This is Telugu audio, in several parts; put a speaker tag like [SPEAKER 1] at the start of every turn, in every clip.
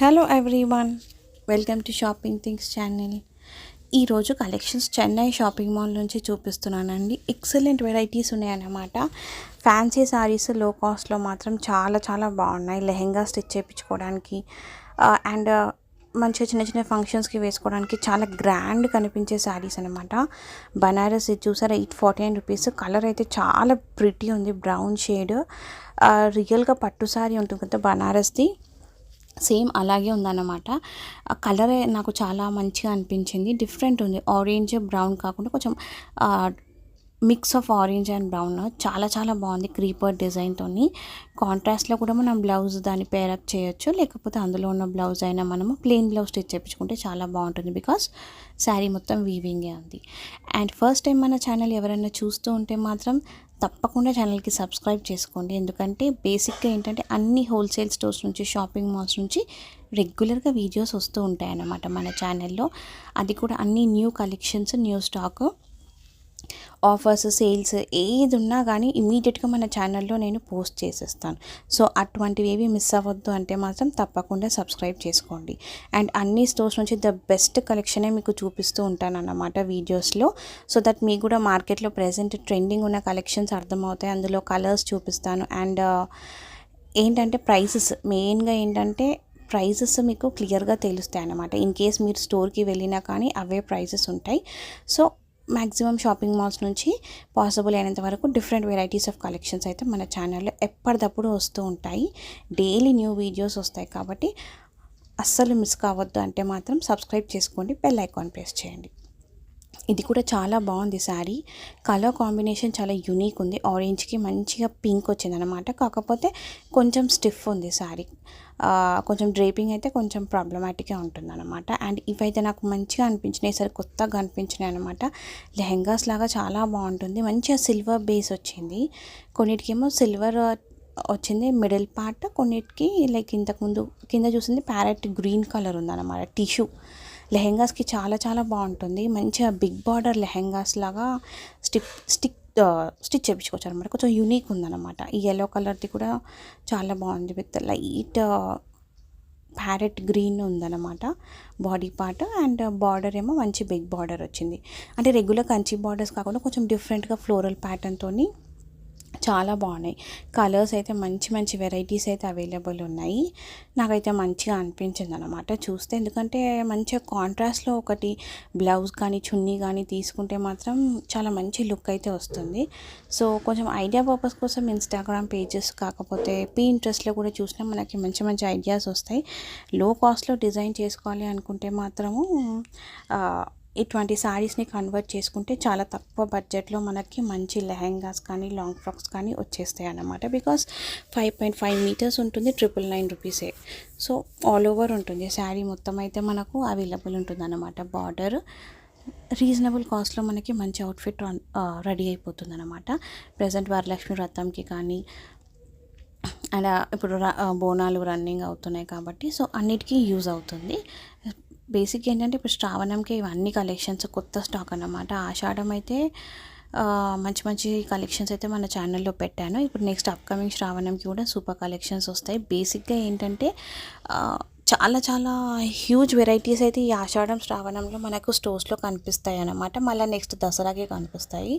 [SPEAKER 1] Hello everyone welcome to shopping things channel ఈరోజు కలెక్షన్స్ చెన్నై షాపింగ్ మాల్ నుంచి చూపిస్తున్నానండి. ఎక్సలెంట్ వెరైటీస్ ఉన్నాయన్నమాట. ఫ్యాన్సీ సారీస్లో కాస్ట్లో మాత్రం చాలా చాలా బాగున్నాయి. లెహెంగా స్టిచ్ చేయించుకోవడానికి అండ్ మంచిగా చిన్న చిన్న ఫంక్షన్స్కి వేసుకోవడానికి చాలా గ్రాండ్ కనిపించే శారీస్ అనమాట బనారస్ ఇది చూసారా? Eight forty nine rupees colour అయితే చాలా ప్రిటీ ఉంది. బ్రౌన్ షేడ్ రియల్గా పట్టు శారీ ఉంటుంది కదా బనారస్ది సేమ్ అలాగే ఉందన్నమాట. కలరే కలర్ నాకు చాలా మంచిగా అనిపించింది. డిఫరెంట్ ఉంది. ఆరెంజ్ బ్రౌన్ కాకుండా కొంచెం mix of orange and brown చాలా చాలా బాగుంది క్రీపర్ డిజైన్తో కాంట్రాస్ట్లో కూడా మనం బ్లౌజ్ దాన్ని పేరప్ చేయొచ్చు. లేకపోతే అందులో ఉన్న బ్లౌజ్ అయినా మనము ప్లెయిన్ బ్లౌజ్ స్టిచ్ చేయించుకుంటే చాలా బాగుంటుంది బికాస్ శారీ మొత్తం వీవింగే ఉంది. అండ్ ఫస్ట్ టైం మన ఛానల్ ఎవరైనా చూస్తూ ఉంటే మాత్రం తప్పకుండా ఛానల్కి సబ్స్క్రైబ్ చేసుకోండి. ఎందుకంటే బేసిక్గా ఏంటంటే అన్ని హోల్సేల్ స్టోర్స్ నుంచి షాపింగ్ మాల్స్ నుంచి రెగ్యులర్గా వీడియోస్ వస్తూ ఉంటాయన్నమాట మన ఛానల్లో అది కూడా అన్ని new collections new stock offers sales ఏది ఉన్నా కానీ ఇమీడియట్గా మన ఛానల్లో నేను పోస్ట్ చేసేస్తాను. సో అటువంటివి ఏవి మిస్ అవ్వద్దు అంటే మాత్రం తప్పకుండా సబ్స్క్రైబ్ చేసుకోండి. అండ్ అన్ని స్టోర్స్ నుంచి ద బెస్ట్ కలెక్షనే మీకు చూపిస్తూ ఉంటాను అన్నమాట వీడియోస్లో. సో దట్ మీకు కూడా మార్కెట్లో ప్రజెంట్ ట్రెండింగ్ ఉన్న కలెక్షన్స్ అర్థమవుతాయి. అందులో కలర్స్ చూపిస్తాను. అండ్ ఏంటంటే ప్రైసెస్ మెయిన్గా ఏంటంటే ప్రైజెస్ మీకు క్లియర్గా తెలుస్తాయి అన్నమాట ఇన్ కేస్ మీరు స్టోర్కి వెళ్ళినా కానీ అవే ప్రైజెస్ ఉంటాయి. సో మ్యాక్సిమం షాపింగ్ మాల్స్ నుంచి పాసిబుల్ అయినంత వరకు డిఫరెంట్ వెరైటీస్ ఆఫ్ కలెక్షన్స్ అయితే మన ఛానల్లో ఎప్పటికప్పుడు వస్తూ ఉంటాయి. డైలీ న్యూ వీడియోస్ వస్తాయి కాబట్టి అస్సలు మిస్ కావద్దు అంటే మాత్రం సబ్స్క్రైబ్ చేసుకోండి బెల్ ఐకాన్ ప్రెస్ చేయండి. ఇది కూడా చాలా బాగుంది శారీ. కలర్ కాంబినేషన్ చాలా యూనిక్ ఉంది. ఆరెంజ్కి మంచిగా పింక్ వచ్చిందనమాట కాకపోతే కొంచెం స్టిఫ్ ఉంది శారీ. కొంచెం డ్రేపింగ్ అయితే కొంచెం ప్రాబ్లమాటిక్గా ఉంటుంది అనమాట అండ్ ఇవైతే నాకు మంచిగా అనిపించినాయి. సరే కొత్తగా అనిపించినాయి అనమాట లెహెంగాస్ లాగా చాలా బాగుంటుంది. మంచిగా సిల్వర్ బేస్ వచ్చింది. కొన్నిటికేమో సిల్వర్ వచ్చింది. మిడిల్ పార్ట్ కొన్నిటికి లైక్ ఇంతకుముందు కింద చూసింది ప్యారెట్ గ్రీన్ కలర్ ఉందన్నమాట. టిష్యూ లెహెంగాస్కి చాలా చాలా బాగుంటుంది. మంచిగా బిగ్ బార్డర్ లెహెంగాస్ లాగా స్టిక్ స్టిక్ స్టిచ్ చేయించుకోవచ్చు అనమాట కొంచెం యూనిక్ ఉందన్నమాట. ఈ ఎల్లో కలర్ది కూడా చాలా బాగుంది. విత్ లైట్ ప్యారెట్ గ్రీన్ ఉందన్నమాట బాడీ పార్ట్. అండ్ బార్డర్ ఏమో మంచి బిగ్ బార్డర్ వచ్చింది. అంటే రెగ్యులర్ కంచి బార్డర్స్ కాకుండా కొంచెం డిఫరెంట్గా ఫ్లోరల్ ప్యాటర్న్తో చాలా బాగున్నాయి. కలర్స్ అయితే మంచి మంచి వెరైటీస్ అయితే అవైలబుల్ ఉన్నాయి. నాకైతే మంచిగా అనిపించింది అనమాట చూస్తే ఎందుకంటే మంచిగా కాంట్రాస్ట్లో ఒకటి బ్లౌజ్ కానీ చున్నీ కానీ తీసుకుంటే మాత్రం చాలా మంచి లుక్ అయితే వస్తుంది. సో కొంచెం ఐడియా పర్పస్ కోసం ఇన్స్టాగ్రామ్ పేజెస్ కాకపోతే పీ ఇంట్రెస్ట్లో కూడా చూసినా మనకి మంచి మంచి ఐడియాస్ వస్తాయి. లో కాస్ట్లో డిజైన్ చేసుకోవాలి అనుకుంటే మాత్రము ఇటువంటి శారీస్ని కన్వర్ట్ చేసుకుంటే చాలా తక్కువ బడ్జెట్లో మనకి మంచి లెహెంగాస్ కానీ లాంగ్ ఫ్రాక్స్ కానీ వచ్చేస్తాయి అన్నమాట. Because five point five metres ఉంటుంది ట్రిపుల్ నైన్ రూపీసే సో ఆల్ ఓవర్ ఉంటుంది. శారీ మొత్తం అయితే మనకు అవైలబుల్ ఉంటుంది అన్నమాట బార్డర్ రీజనబుల్ కాస్ట్లో మనకి మంచి అవుట్ఫిట్ రెడీ అయిపోతుంది అనమాట ప్రజెంట్ వరలక్ష్మి వ్రతంకి కానీ అండ్ ఇప్పుడు బోనాలు రన్నింగ్ అవుతున్నాయి కాబట్టి సో అన్నిటికీ యూజ్ అవుతుంది. బేసిక్ ఏంటంటే ఇప్పుడు శ్రావణంకి ఇవన్నీ కలెక్షన్స్ కొత్త స్టాక్ అన్నమాట. ఆషాఢం అయితే మంచి మంచి కలెక్షన్స్ అయితే మన ఛానల్లో పెట్టాను. ఇప్పుడు నెక్స్ట్ అప్కమింగ్ శ్రావణంకి కూడా సూపర్ కలెక్షన్స్ వస్తాయి. బేసిక్గా ఏంటంటే చాలా చాలా హ్యూజ్ వెరైటీస్ అయితే ఈ ఆషాఢం శ్రావణంలో మనకు స్టోర్స్లో కనిపిస్తాయి అన్నమాట మళ్ళీ నెక్స్ట్ దసరాకే కనిపిస్తాయి.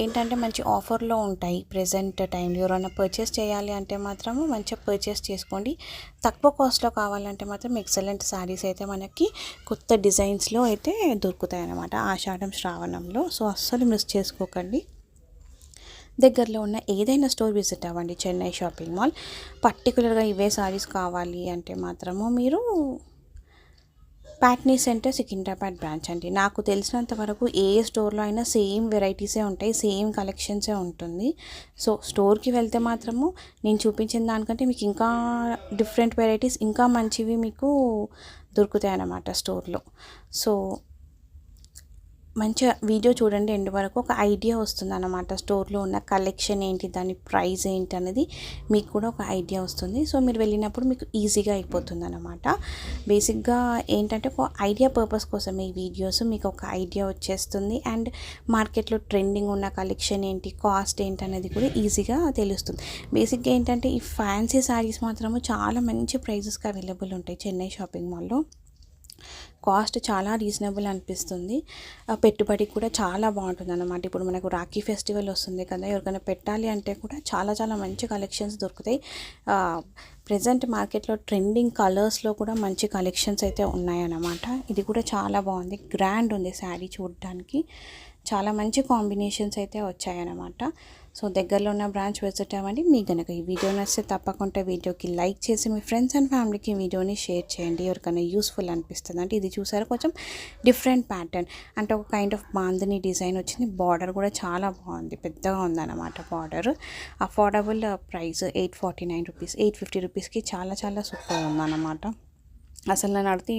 [SPEAKER 1] ఏంటంటే మంచి ఆఫర్లో ఉంటాయి. ప్రజెంట్ టైంలో ఎవరైనా పర్చేస్ చేయాలి అంటే మాత్రము మంచిగా పర్చేస్ చేసుకోండి. తక్కువ కాస్ట్లో కావాలంటే మాత్రం ఎక్సలెంట్ శారీస్ అయితే మనకి కొత్త డిజైన్స్లో అయితే దొరుకుతాయి అన్నమాట ఆషాఢం శ్రావణంలో. సో అస్సలు మిస్ చేసుకోకండి. దగ్గరలో ఉన్న ఏదైనా స్టోర్ విజిట్ అవ్వండి చెన్నై షాపింగ్ మాల్. పర్టికులర్గా ఇవే సారీస్ కావాలి అంటే మాత్రము మీరు ప్యాట్నీ సెంటర్ సికింద్రాబాద్ బ్రాంచ్ అండి. నాకు తెలిసినంత వరకు ఏ స్టోర్లో అయినా సేమ్ వెరైటీసే ఉంటాయి సేమ్ కలెక్షన్సే ఉంటుంది. సో స్టోర్కి వెళ్తే మాత్రము నేను చూపించిన దానికంటే మీకు ఇంకా డిఫరెంట్ వెరైటీస్ ఇంకా మంచివి మీకు దొరుకుతాయి అన్నమాట స్టోర్లో. సో మంచిగా వీడియో చూడండి ఎండు వరకు ఒక ఐడియా వస్తుంది అన్నమాట స్టోర్లో ఉన్న కలెక్షన్ ఏంటి దాని ప్రైస్ ఏంటి అనేది మీకు కూడా ఒక ఐడియా వస్తుంది. సో మీరు వెళ్ళినప్పుడు మీకు ఈజీగా అయిపోతుంది అనమాట బేసిక్గా ఏంటంటే ఒక ఐడియా పర్పస్ కోసం ఈ వీడియోస్. మీకు ఒక ఐడియా వచ్చేస్తుంది. అండ్ మార్కెట్లో ట్రెండింగ్ ఉన్న కలెక్షన్ ఏంటి కాస్ట్ ఏంటి అనేది కూడా ఈజీగా తెలుస్తుంది. బేసిక్గా ఏంటంటే ఈ ఫ్యాన్సీ శారీస్ మాత్రము చాలా మంచి ప్రైజెస్కి అవైలబుల్ ఉంటాయి. చెన్నై షాపింగ్ మాల్లో. కాస్ట్ చాలా రీజనబుల్ అనిపిస్తుంది. పెట్టుబడి కూడా చాలా బాగుంటుంది అన్నమాట ఇప్పుడు మనకు రాఖీ ఫెస్టివల్ వస్తుంది కదా ఎవరికైనా పెట్టాలి అంటే కూడా చాలా చాలా మంచి కలెక్షన్స్ దొరుకుతాయి. ప్రజెంట్ మార్కెట్లో ట్రెండింగ్ కలర్స్లో కూడా మంచి కలెక్షన్స్ అయితే ఉన్నాయన్నమాట. ఇది కూడా చాలా బాగుంది. గ్రాండ్ ఉంది శారీ చూడడానికి. చాలా మంచి కాంబినేషన్స్ అయితే వచ్చాయన్నమాట. సో దగ్గరలో ఉన్న బ్రాంచ్ విజిట్ అవ్వండి. మీకు కనుక ఈ వీడియో నచ్చితే తప్పకుండా వీడియోకి లైక్ చేసి మీ ఫ్రెండ్స్ అండ్ ఫ్యామిలీకి వీడియోని షేర్ చేయండి. ఎవరికైనా యూస్ఫుల్ అనిపిస్తుంది అంటే ఇది చూసారు కొంచెం డిఫరెంట్ ప్యాటర్న్. అంటే ఒక కైండ్ ఆఫ్ బాందిని డిజైన్ వచ్చింది. బార్డర్ కూడా చాలా బాగుంది. పెద్దగా ఉందన్నమాట border. Affordable price eight forty nine rupees eight fifty రూపీస్కి చాలా చాలా సూపర్ ఉందన్నమాట. అసలు నన్ను అడిగితే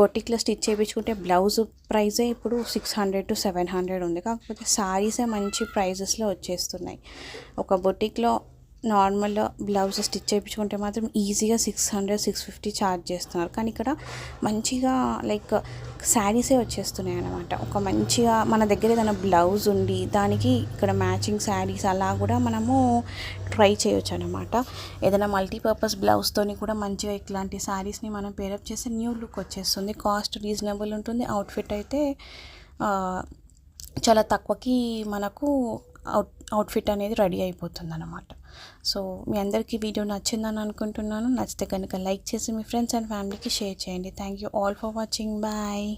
[SPEAKER 1] బొటిక్లో స్టిచ్ చేయించుకుంటే బ్లౌజ్ ప్రైజే ఇప్పుడు six hundred to seven hundred ఉంది. కాకపోతే శారీసే మంచి ప్రైజెస్లో వచ్చేస్తున్నాయి. ఒక బొటిక్లో నార్మల్ బ్లౌజ్ స్టిచ్ చేయించుకుంటే మాత్రం ఈజీగా six hundred six fifty charge చేస్తున్నారు. కానీ ఇక్కడ మంచిగా లైక్ శారీసే వచ్చేస్తున్నాయి అనమాట ఒక మంచిగా మన దగ్గర ఏదైనా బ్లౌజ్ ఉండి దానికి ఇక్కడ మ్యాచింగ్ శారీస్ అలా కూడా మనము ట్రై చేయొచ్చు అనమాట ఏదైనా మల్టీపర్పస్ బ్లౌజ్తోని కూడా మంచిగా ఇట్లాంటి శారీస్ని మనం పేరప్ చేస్తే న్యూ లుక్ వచ్చేస్తుంది. కాస్ట్ రీజనబుల్ ఉంటుంది. అవుట్ఫిట్ అయితే చాలా తక్కువకి మనకు అవుట్ అవుట్ఫిట్ అనేది రెడీ అయిపోతుంది అనమాట సో మీ అందరికీ వీడియో నచ్చిందని అనుకుంటున్నాను. నచ్చితే కనుక లైక్ చేసి మీ ఫ్రెండ్స్ అండ్ ఫ్యామిలీకి షేర్ చేయండి. Thank you all for watching. Bye.